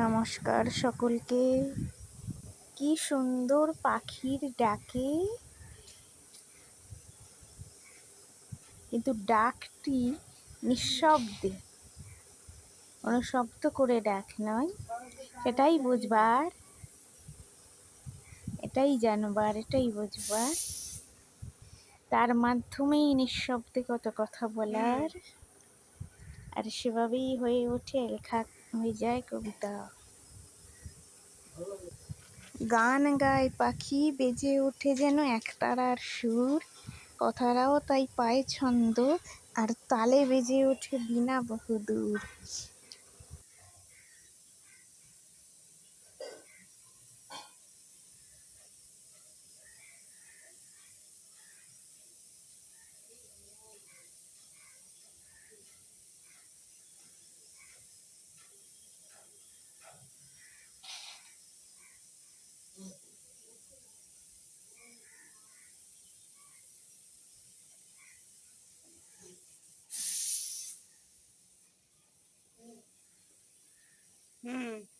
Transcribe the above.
নমস্কার সকলকে। কি সুন্দর পাখির ডাকে। কিন্তু ডাকটি নিঃশব্দে কোনো শব্দ করে ডাক নয়, সেটাই বুঝবার, এটাই জানবার, এটাই বুঝবার। তার মাধ্যমেই নিঃশব্দে কত কথা বলার, আর সেভাবেই হয়ে ওঠে লেখা হয়ে যায় কবিতা। গান গায় পাখি, বেজে ওঠে যেন একতারার সুর। কথারাও তাই পায় ছন্দ, আর তালে বেজে ওঠে বিনা বহুদূর। Mm-hmm.